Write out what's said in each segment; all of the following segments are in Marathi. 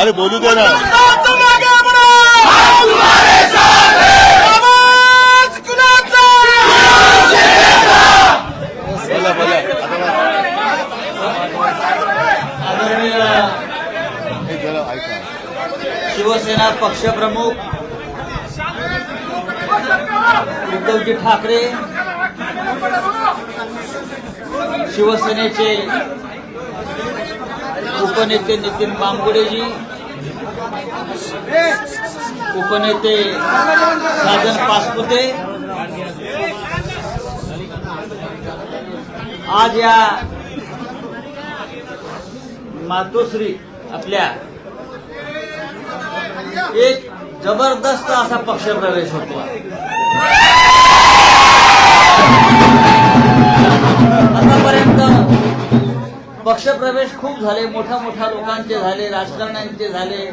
अरे बोलू दे ना. बोला बोला. ऐका. शिवसेना पक्षप्रमुख उद्धवजी ठाकरे शिवसेनेचे उपनेते नितीन बांबुडेजी उपनेते राजन पासपुते. आज या मातोश्री आपल्या एक जबरदस्त असा पक्षप्रवेश होतो. आतापर्यंत पक्षप्रवेश खूप झाले मोठ्या मोठ्या लोकांचे झाले राजकारण्यांचे झाले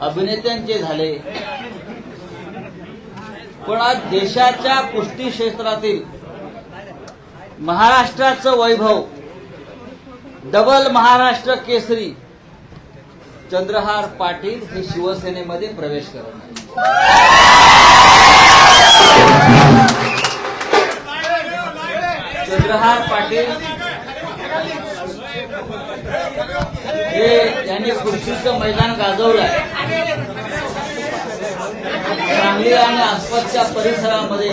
अभिनेत्यांचे झाले. पण आज देशाच्या कुस्ती क्षेत्रातील महाराष्ट्राचं वैभव डबल महाराष्ट्र केसरी चंद्रहार पाटील हे शिवसेनेमध्ये प्रवेश करत चंद्रहार पाटील हे यांनी कुस्तीचं मैदान गाजवलंय. सांगली आणि आसपासच्या परिसरामध्ये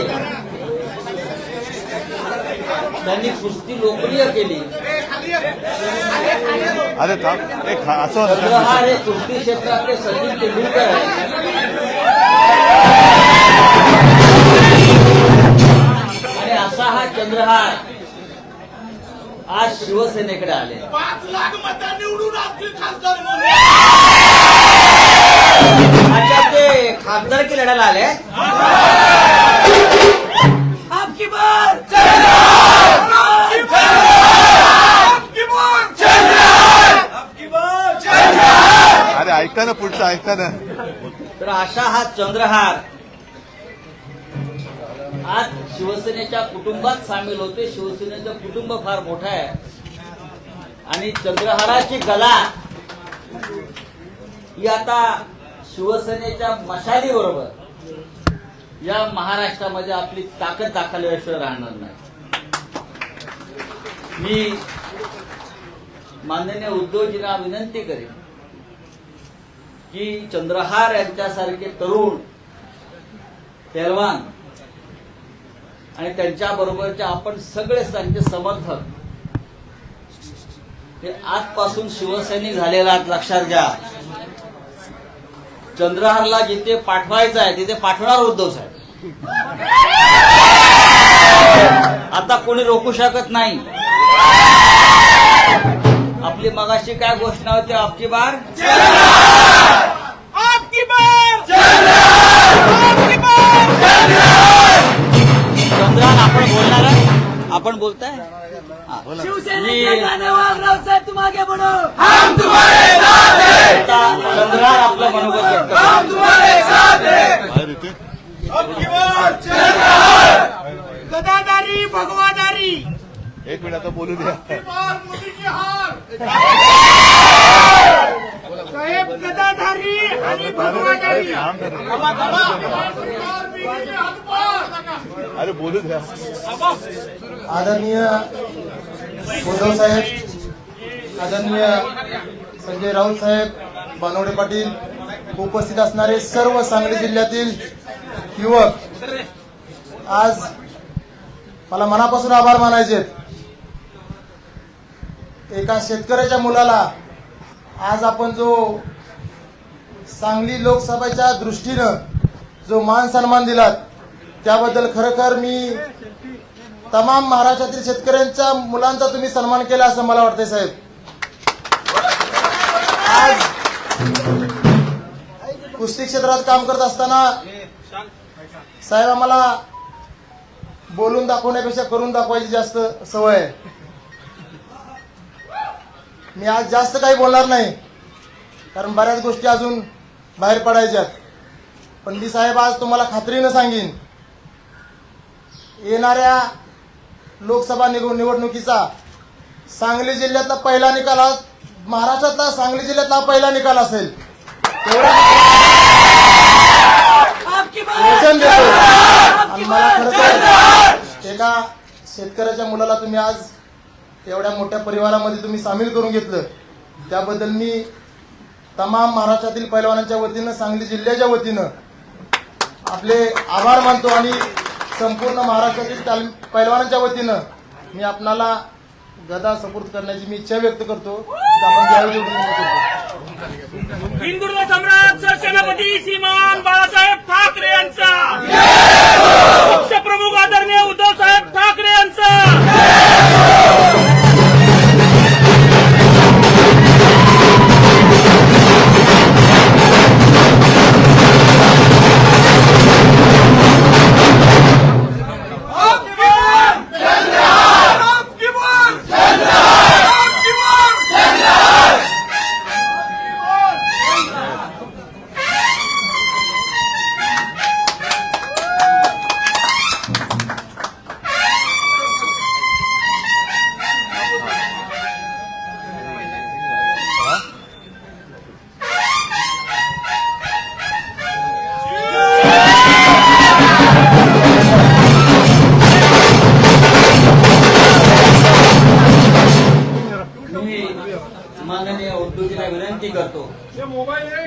त्यांनी कुस्ती लोकप्रिय केली. अरे असं हे कुस्ती क्षेत्रातले सचिन तेंडुलकर आहेत. आणि असा हा चंद्रहार. शिवसेनेकडे आले. पाच लाख मतं निवडून आपली खासदार म्हणून. अच्छा ते खासदार की लढायला आले? आपकी बार आपकी बार आपकी बार अरे ऐका ना पुढचं ऐका ना. तर अशा हा चंद्रहार आज शिवसेनेच्या कुटुंबात सामील होते. शिवसेनेचं कुटुंब फार मोठं आहे. आणि चंद्रहाराची कला ही आता शिवसेनेच्या मशाली बरोबर या महाराष्ट्रामध्ये आपली ताकद दाखवल्याशिवाय राहणार नाही. मी माननीय उद्धवजींना विनंती करेन की चंद्रहार यांच्यासारखे तरुण पहलवान आणि त्यांच्या बरोबरचे आपण सगळे त्यांचे समर्थक. ते आजपासून शिवसैनिक झालेला आहात, लक्षात घ्या. चंद्रहारला जिथे पाठवायचं आहे तिथे पाठवणार उद्धव साहेब. आता कोणी रोखू शकत नाही. आपली मगाशी काय घोषणा होती आपकी बार? आपलं मनोगत व्यक्त हैं. आपकी बार गदादारी भगवादारी एक मिनिट आता बोलू द्या. साहेब गदाधारी आणि भगवादारी. अरे बोलू द्या. आदरणीय उद्धव साहेब आदरणीय संजय राऊत साहेब बानवडे पाटील उपस्थित असणारे सर्व सांगली जिल्ह्यातील युवक आज मला मनापासून आभार मानायचे एका शेतकऱ्याच्या मुलाला आज आपण जो सांगली लोकसभेच्या दृष्टीनं जो मान सन्मान दिलात त्याबद्दल खरोखर मी तमाम महाराष्ट्रातील शेतकऱ्यांच्या मुलांचा तुम्ही सन्मान केला असं मला वाटतंय साहेब. आज कुस्ती क्षेत्रात काम करत असताना साहेब आम्हाला बोलून दाखवण्यापेक्षा करून दाखवायची जास्त सवय आहे. मी आज जास्त काही बोलणार नाही कारण बऱ्याच गोष्टी अजून बाहेर पडायच्यात पण मी साहेब आज तुम्हाला खात्रीनं सांगीन येणाऱ्या लोकसभा निवड निवडणुकीचा सांगली जिल्ह्यातला पहिला निकाल हा महाराष्ट्रातला सांगली जिल्ह्यातला हा पहिला निकाल असेल. तेवढं वचन देतो आणि मला खरं तर एका शेतकऱ्याच्या मुलाला तुम्ही आज एवढ्या मोठ्या परिवारामध्ये तुम्ही सामील करून घेतलं. त्याबद्दल मी तमाम महाराष्ट्रातील पैलवानांच्या वतीनं सांगली जिल्ह्याच्या वतीनं आपले आभार मानतो आणि संपूर्ण महाराष्ट्रातील ताल- पैलवानांच्या वतीनं मी आपणाला गदा सपोर्ट करण्याची मी इच्छा व्यक्त करतो. तर आपण सम्राट श्रीमान बाळासाहेब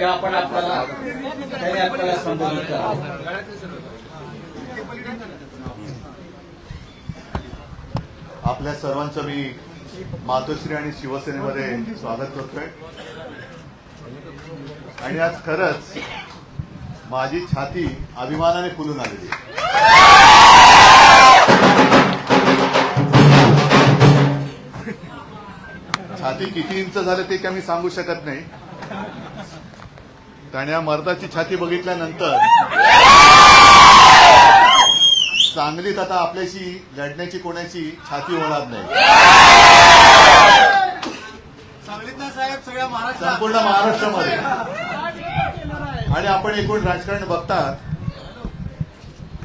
की आपण आपल्याला त्यांनी आपल्याला संबोधित करावं. आपल्या सर्वांचं मी मातोश्री आणि शिवसेनेमध्ये स्वागत करतोय. आणि आज खरंच माझी छाती अभिमानाने फुलून आलेली छाती किती इंच झालं ते काय मी सांगू शकत नाही. कारण या मर्दाची छाती बघितल्यानंतर सांगलीत आता आपल्याशी लढण्याची कोणाची छाती होणार नाही. संपूर्ण महाराष्ट्रामध्ये. आणि आपण एकूण राजकारण बघतात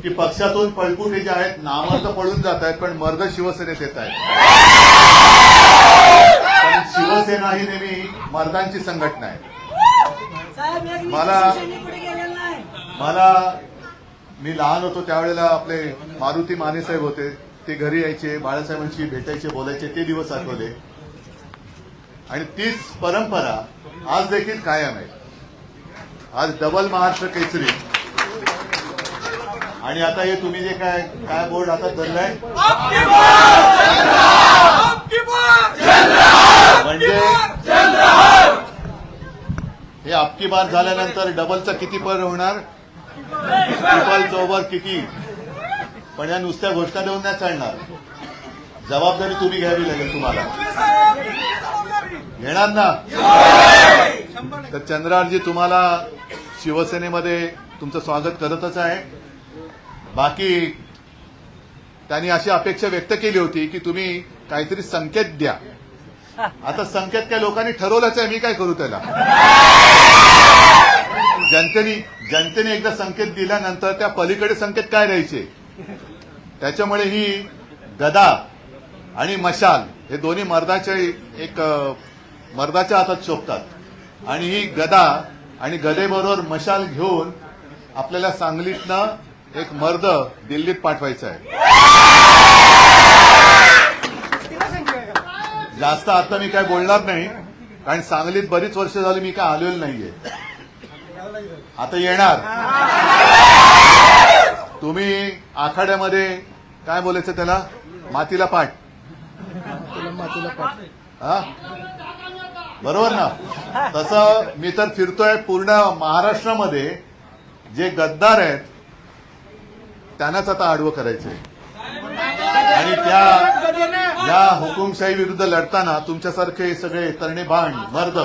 की पक्षातून पळकुटे जे आहेत नामर्द पळून जात आहेत पण मर्द शिवसेनेत येत आहेत. शिवसेना ही नेहमी मर्दांची संघटना आहे. मला मला मी लहान होतो त्यावेळेला आपले मारुती माने साहेब होते. ते घरी यायचे बाळासाहेबांशी भेटायचे बोलायचे ते दिवस आठवले. आणि तीच परंपरा आज देखील कायम आहे. आज डबल महाराष्ट्र केसरी. आणि आता हे तुम्ही जे काय काय बोर्ड हातात धरलाय? म्हणजे हे आपकी बार झाल्यानंतर डबलचा किती पर होणार? ट्रिपल चौबर किती? पण या नुसत्या घोषणा देऊन नाही चालणार. जबाबदारी तुम्ही घ्यावी लागेल तुम्हाला. घेणार ना? तर चंद्रारजी तुम्हाला शिवसेनेमध्ये तुमचं स्वागत करतच आहे. बाकी त्यांनी अशी अपेक्षा व्यक्त केली होती की तुम्ही काहीतरी संकेत द्या. आता संकेत काय लोकांनी ठरवलंच आहे मी काय करू त्याला? जनतेने जनतेने एकदा संकेत दिल्यानंतर त्या पलीकडे संकेत काय द्यायचे? त्याच्यामुळे ही गदा आणि मशाल हे दोन्ही मर्दाच्या एक मर्दाच्या हातात शोभतात. आणि ही गदा आणि गदेबरोबर मशाल घेऊन आपल्याला सांगलीतनं एक मर्द दिल्लीत पाठवायचा आहे. जास्त आता मी काय बोलणार नाही कारण सांगलीत बरीच वर्ष झाली मी काय आलेलो नाहीये. आता येणार. तुम्ही आखाड्यामध्ये काय बोलायचं त्याला? मातीला पाठ. हा? बरोबर ना? तसं मी तर फिरतोय पूर्ण महाराष्ट्रामध्ये. जे गद्दार आहेत त्यांनाच आता आडवं करायचंय. आणि त्या या हुकुमशाही विरुद्ध लढताना तुमच्यासारखे सगळे तरणे भांड मर्द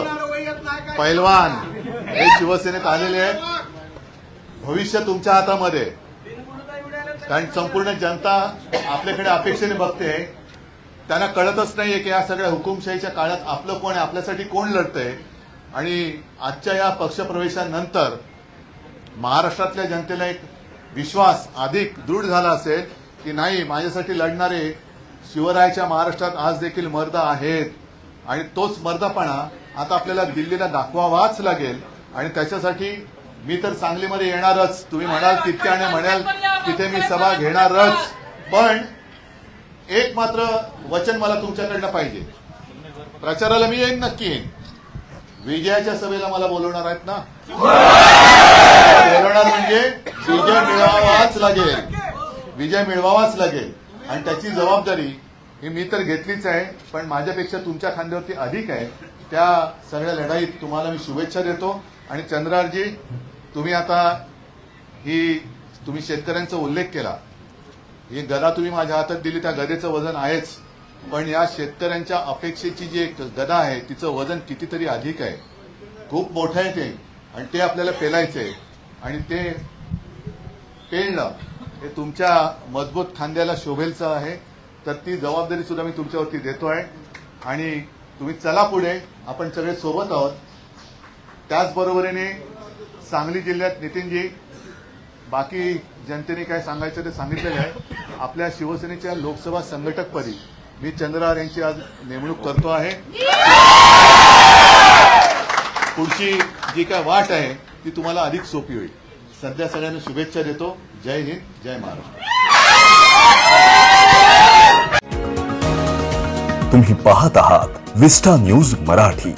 पैलवान हे शिवसेनेत आलेले आहेत. भविष्य तुमच्या हातामध्ये. कारण संपूर्ण जनता आपल्याकडे अपेक्षेने बघते. त्यांना कळतच नाहीये की या सगळ्या हुकुमशाहीच्या काळात आपलं कोण आहे आपल्यासाठी कोण लढतंय. आणि आजच्या या पक्षप्रवेशानंतर महाराष्ट्रातल्या जनतेला एक विश्वास अधिक दृढ झाला असेल की नाही माझ्यासाठी लढणारे शिवरायाच्या महाराष्ट्रात आज देखील मर्द आहेत. आणि तोच मर्दपणा आता आपल्याला दिल्लीला दाखवावाच लागेल. आणि त्याच्यासाठी मी तर सांगलीमध्ये येणारच. तुम्ही म्हणाल तितके आणि म्हणाल तिथे मी सभा घेणारच. पण एक मात्र वचन मला तुमच्याकडनं पाहिजे. प्रचाराला मी येईन नक्की येईन. विजयाच्या सभेला मला बोलवणार आहेत ना? बोलवणार म्हणजे विजय मिळवावाच लागेल. विजय मिळवावाच लागेल. आणि त्याची जबाबदारी ही मी तर घेतलीच आहे पण माझ्यापेक्षा तुमच्या खांद्यावरती अधिक आहे. त्या सगळ्या लढाईत तुम्हाला मी शुभेच्छा देतो. आणि चंद्रारजी तुम्ही आता ही तुम्ही शेतकऱ्यांचा उल्लेख केला. ही गदा तुम्ही माझ्या हातात दिली त्या गदेचं वजन आहेच. पण या शेतकऱ्यांच्या अपेक्षेची जी एक गदा आहे तिचं वजन कितीतरी अधिक आहे. खूप मोठं आहे ते. आणि ते आपल्याला पेलायचं आहे आणि ते पेलणं हे तुमच्या मजबूत खांद्याला शोभेलचं आहे. तर ती जबाबदारी सुद्धा मी तुमच्यावरती देतो आहे. आणि तुम्ही चला पुढे. आपण सगळे सोबत आहोत. त्याचबरोबरीने सांगली जिल्ह्यात नितीनजी बाकी जनतेने काय सांगायचं ते सांगितलेलं आहे. आपल्या शिवसेनेच्या लोकसभा संघटकपदी मी चंद्रहार यांची आज नेमणूक करतो आहे. पुढची जी काय वाट आहे ती तुम्हाला अधिक सोपी होईल. सध्या सगळ्यांना शुभेच्छा देतो. जय हिंद जय महाराष्ट्र. तुम्ही पाहत आहात विस्टा न्यूज मराठी.